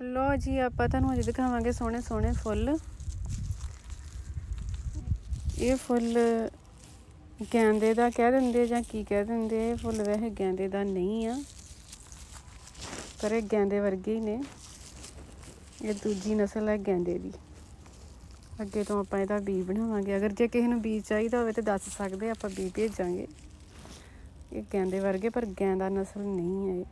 ਲੋ ਜੀ, ਆਪਾਂ ਤੁਹਾਨੂੰ ਅੱਜ ਦਿਖਾਵਾਂਗੇ ਸੋਹਣੇ ਸੋਹਣੇ ਫੁੱਲ। ਇਹ ਫੁੱਲ ਗੈਂਦੇ ਦਾ ਕਹਿ ਦਿੰਦੇ ਜਾਂ ਕੀ ਕਹਿ ਦਿੰਦੇ, ਇਹ ਫੁੱਲ ਵੈਸੇ ਗੈਂਦੇ ਦਾ ਨਹੀਂ ਆ, ਪਰ ਇਹ ਗੈਂਦੇ ਵਰਗੇ ਹੀ ਨੇ। ਇਹ ਦੂਜੀ ਨਸਲ ਹੈ ਗੈਂਦੇ ਦੀ। ਅੱਗੇ ਤੋਂ ਆਪਾਂ ਇਹਦਾ ਬੀ ਬਣਾਵਾਂਗੇ। ਅਗਰ ਜੇ ਕਿਸੇ ਨੂੰ ਬੀ ਚਾਹੀਦਾ ਹੋਵੇ ਤੇ ਦੱਸ ਸਕਦੇ ਆਪਾਂ ਬੀ ਭੇਜਾਂਗੇ। ਇਹ ਗੈਂਦੇ ਵਰਗੇ, ਪਰ ਗੈਂਦਾ ਨਸਲ ਨਹੀਂ ਹੈ ਇਹ।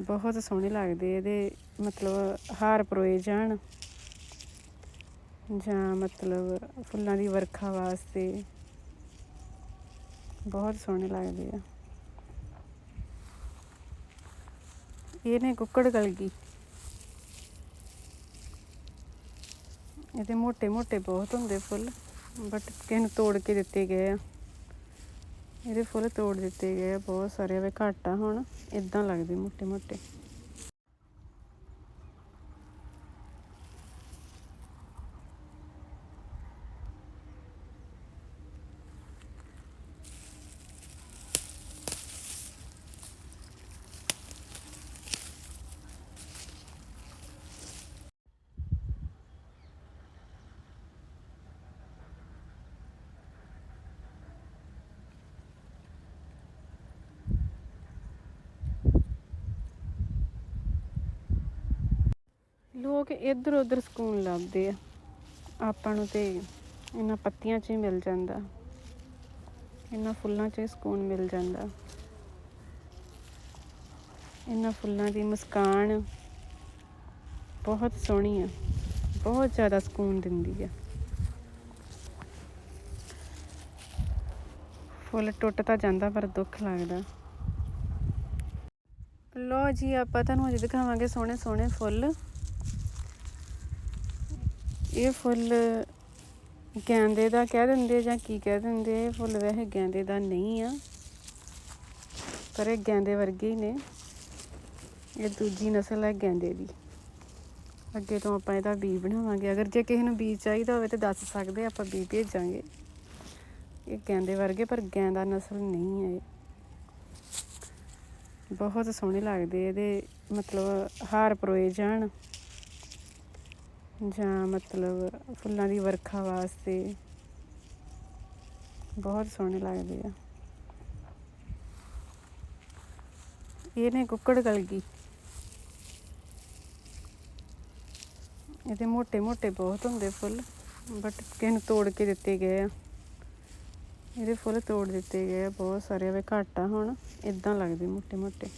ਬਹੁਤ ਸੋਹਣੇ ਲੱਗਦੇ ਇਹਦੇ, ਮਤਲਬ ਹਾਰ ਪਰੋਏ ਜਾਣ। ਜਾਂ ਮਤਲਬ ਫੁੱਲਾਂ ਦੀ ਵਰਖਾ ਵਾਸਤੇ। ਬਹੁਤ ਸੋਹਣੇ ਲੱਗਦੇ ਆ। ਇਹ ਨੇ ਕੁੱਕੜ ਗਲਗੀ ਇਹਦੇ ਮੋٹے ਮੋٹے ਬਹੁਤ ਹੁੰਦੇ ਫੁੱਲ, ਬਟ ਕਿਸੇ ਨੂੰ ਤੋੜ ਕੇ ਦਿੱਤੇ ਗਏ ਆ। ਇਹਦੇ ਫੁੱਲ ਤੋੜ ਦਿੱਤੇ ਗਏ ਆ, ਬਹੁਤ ਸਾਰੇ, ਵੇ ਘੱਟ ਆ ਹੁਣ ਇਦਾਂ ਲੱਗਦੇ ਮੋਟੇ ਮੋਟੇ ਲੋਕ ਇੱਧਰ ਉੱਧਰ ਸਕੂਨ ਲੱਭਦੇ ਆ। ਆਪਾਂ ਨੂੰ ਤੇ ਇਹਨਾਂ ਪੱਤੀਆਂ 'ਚ ਹੀ ਮਿਲ ਜਾਂਦਾ। ਇਹਨਾਂ ਫੁੱਲਾਂ 'ਚ ਹੀ ਸਕੂਨ ਮਿਲ ਜਾਂਦਾ। ਇਹਨਾਂ ਫੁੱਲਾਂ ਦੀ ਮੁਸਕਾਨ ਬਹੁਤ ਸੋਹਣੀ ਆ। ਬਹੁਤ ਜ਼ਿਆਦਾ ਸਕੂਨ ਦਿੰਦੀ ਆ। ਫੁੱਲ ਟੁੱਟ ਤਾਂ ਜਾਂਦਾ ਪਰ ਦੁੱਖ ਲੱਗਦਾ। ਲੋ ਜੀ, ਆਪਾਂ ਤੁਹਾਨੂੰ ਅੱਜ ਦਿਖਾਵਾਂਗੇ ਸੋਹਣੇ ਸੋਹਣੇ ਫੁੱਲ। ਇਹ ਫੁੱਲ ਗੈਂਦੇ ਦਾ ਕਹਿ ਦਿੰਦੇ ਜਾਂ ਕੀ ਕਹਿ ਦਿੰਦੇ ਇਹ ਫੁੱਲ ਵੈਸੇ ਗੈਂਦੇ ਦਾ ਨਹੀਂ ਆ, ਪਰ ਇਹ ਗੈਂਦੇ ਵਰਗੇ ਹੀ ਨੇ। ਇਹ ਦੂਜੀ ਨਸਲ ਹੈ ਗੈਂਦੇ ਦੀ। ਅੱਗੇ ਤੋਂ ਆਪਾਂ ਇਹਦਾ ਬੀ ਬਣਾਵਾਂਗੇ। ਅਗਰ ਜੇ ਕਿਸੇ ਨੂੰ ਬੀ ਚਾਹੀਦਾ ਹੋਵੇ ਤਾਂ ਦੱਸ ਸਕਦੇ ਆਪਾਂ ਬੀ ਭੇਜਾਂਗੇ। ਇਹ ਗੈਂਦੇ ਵਰਗੇ, ਪਰ ਗੈਂਦਾ ਨਸਲ ਨਹੀਂ ਹੈ ਇਹ। ਬਹੁਤ ਸੋਹਣੇ ਲੱਗਦੇ ਇਹਦੇ, ਮਤਲਬ ਹਾਰ ਪਰੋਏ ਜਾਣ। ਜਾਂ ਮਤਲਬ ਫੁੱਲਾਂ ਦੀ ਵਰਖਾ ਵਾਸਤੇ। ਬਹੁਤ ਸੋਹਣੇ ਲੱਗਦੇ ਆ। ਇਹ ਨੇ ਕੁੱਕੜ ਗਲਗੀ ਇਹਦੇ ਮੋਟੇ ਮੋਟੇ ਬਹੁਤ ਹੁੰਦੇ ਫੁੱਲ ਬਟ ਕਿਨ ਤੋੜ ਕੇ ਦਿੱਤੇ ਗਏ ਆ। ਇਹਦੇ ਫੁੱਲ ਤੋੜ ਦਿੱਤੇ ਗਏ ਆ, ਬਹੁਤ ਸਾਰੇ ਵੇ ਘਾਟਾ ਹੁਣ ਇਦਾਂ ਲੱਗਦੇ ਮੋਟੇ ਮੋਟੇ।